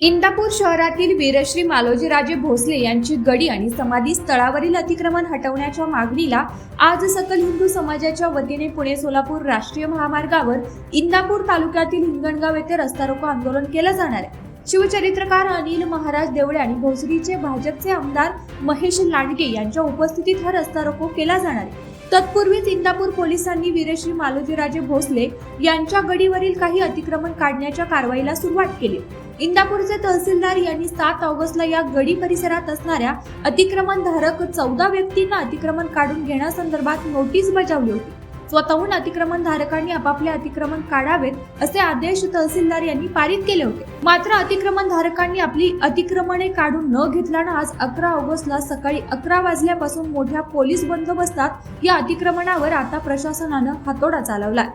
इंदापूर शहरातील वीरश्री मालोजीराजे भोसले यांची गडी आणि समाधी स्थळावरील अतिक्रमण हटवण्याच्या मागणीला आज सकल हिंदू समाजाच्या वतीने पुणे सोलापूर राष्ट्रीय महामार्गावर इंदापूर तालुक्यातील हिंगणगाव येथे रस्ता रोको आंदोलन केलं जाणार आहे. शिवचरित्रकार अनिल महाराज देवळे आणि भोसरीचे भाजपचे आमदार महेश लांडगे यांच्या उपस्थितीत हा रस्ता रोको केला जाणार आहे. तत्पूर्वीच इंदापूर पोलिसांनी वीरश्री मालोजीराजे भोसले यांच्या गडीवरील काही अतिक्रमण काढण्याच्या कारवाईला सुरुवात केली. इंदापूरचे तहसीलदार यांनी सात ऑगस्टला या गडी परिसरात असणाऱ्या अतिक्रमणधारक चौदा व्यक्तींना अतिक्रमण काढून घेण्यासंदर्भात नोटीस बजावली होती. स्वतःहून अतिक्रमण धारकांनी आपापले अतिक्रमण काढावेत असे आदेश तहसीलदार यांनी पारित केले होते. मात्र अतिक्रमण धारकांनी आपली अतिक्रमणे काढून न घेतल्यानं आज अकरा ऑगस्टला सकाळी अकरा वाजल्यापासून मोठ्या पोलीस बंदोबस्तात या अतिक्रमणावर आता प्रशासनानं हातोडा चालवलाय.